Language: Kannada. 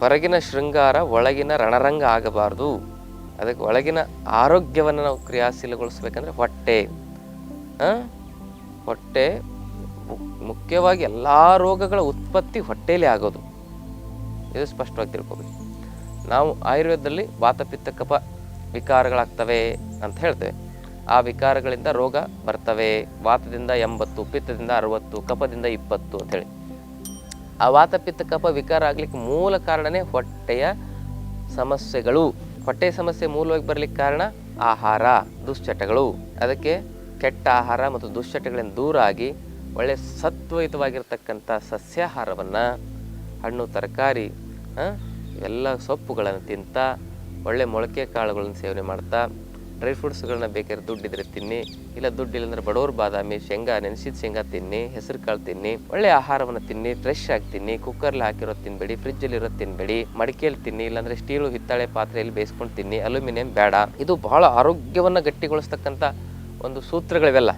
ಹೊರಗಿನ ಶೃಂಗಾರ ಒಳಗಿನ ರಣರಂಗ ಆಗಬಾರ್ದು. ಅದಕ್ಕೆ ಒಳಗಿನ ಆರೋಗ್ಯವನ್ನು ನಾವು ಕ್ರಿಯಾಶೀಲಗೊಳಿಸ್ಬೇಕಂದ್ರೆ ಹೊಟ್ಟೆ? ಹೊಟ್ಟೆ ಮುಖ್ಯವಾಗಿ ಎಲ್ಲ ರೋಗಗಳ ಉತ್ಪತ್ತಿ ಹೊಟ್ಟೆಯಲ್ಲಿ ಆಗೋದು. ಇದು ಸ್ಪಷ್ಟವಾಗಿ ತಿಳ್ಕೊಬೇಕು. ನಾವು ಆಯುರ್ವೇದದಲ್ಲಿ ವಾತಪಿತ್ತ ಕಪ ವಿಕಾರಗಳಾಗ್ತವೆ ಅಂತ ಹೇಳ್ತೇವೆ. ಆ ವಿಕಾರಗಳಿಂದ ರೋಗ ಬರ್ತವೆ. ವಾತದಿಂದ ಎಂಬತ್ತು, ಪಿತ್ತದಿಂದ ಅರವತ್ತು ಕಪದಿಂದ ಇಪ್ಪತ್ತು ಅಂತೇಳಿ ಆ ವಾತಪಿತ್ತ ಕಫ ವಿಕಾರ ಆಗ್ಲಿಕ್ಕೆ ಮೂಲ ಕಾರಣನೇ ಹೊಟ್ಟೆಯ ಸಮಸ್ಯೆಗಳು. ಹೊಟ್ಟೆ ಸಮಸ್ಯೆ ಮೂಲವಾಗಿ ಬರಲಿಕ್ಕೆ ಕಾರಣ ಆಹಾರ, ದುಶ್ಚಟಗಳು. ಅದಕ್ಕೆ ಕೆಟ್ಟ ಆಹಾರ ಮತ್ತು ದುಶ್ಚಟಗಳಿಂದ ದೂರ ಆಗಿ ಒಳ್ಳೆ ಸತ್ವಯುತವಾಗಿರ್ತಕ್ಕಂಥ ಸಸ್ಯಾಹಾರವನ್ನು, ಹಣ್ಣು, ತರಕಾರಿ ಎಲ್ಲ ಸೊಪ್ಪುಗಳನ್ನು ತಿಂತ, ಒಳ್ಳೆ ಮೊಳಕೆ ಕಾಳುಗಳನ್ನು ಸೇವನೆ ಮಾಡ್ತಾ ಡ್ರೈ ಫ್ರೂಟ್ಸ್ಗಳನ್ನ ಬೇಕಾದ್ರೆ ದುಡ್ಡಿದ್ರೆ ತಿನ್ನಿ, ಇಲ್ಲ ದುಡ್ಡು ಇಲ್ಲಾಂದ್ರೆ ಬಡವ್ರ ಬಾದಾಮಿ, ಶೇಂಗಾ, ನೆನೆಸಿದ ಶೇಂಗಾ ತಿನ್ನಿ, ಹೆಸರು ಕಾಳು ತಿನ್ನಿ, ಒಳ್ಳೆ ಆಹಾರವನ್ನು ತಿನ್ನಿ ಫ್ರೆಶ್ ಆಗಿ ತಿನ್ನಿ ಕುಕ್ಕರ್ಲಿ ಹಾಕಿರೋದು ತಿನ್ಬೇಡಿ ಫ್ರಿಜ್ಜಲ್ಲಿ ಇರೋ ತಿನ್ಬೇಡಿ ಮಡಿಕೆಯಲ್ಲಿ ತಿನ್ನಿ, ಇಲ್ಲಾಂದ್ರೆ ಸ್ಟೀಲು ಹಿತ್ತಾಳೆ ಪಾತ್ರೆಯಲ್ಲಿ ಬೇಯಿಸ್ಕೊಂಡು ತಿನ್ನಿ, ಅಲ್ಯೂಮಿನಿಯಂ ಬೇಡ. ಇದು ಬಹಳ ಆರೋಗ್ಯವನ್ನು ಗಟ್ಟಿಗೊಳಿಸ್ತಕ್ಕಂಥ ಒಂದು ಸೂತ್ರಗಳಿವೆಲ್ಲ.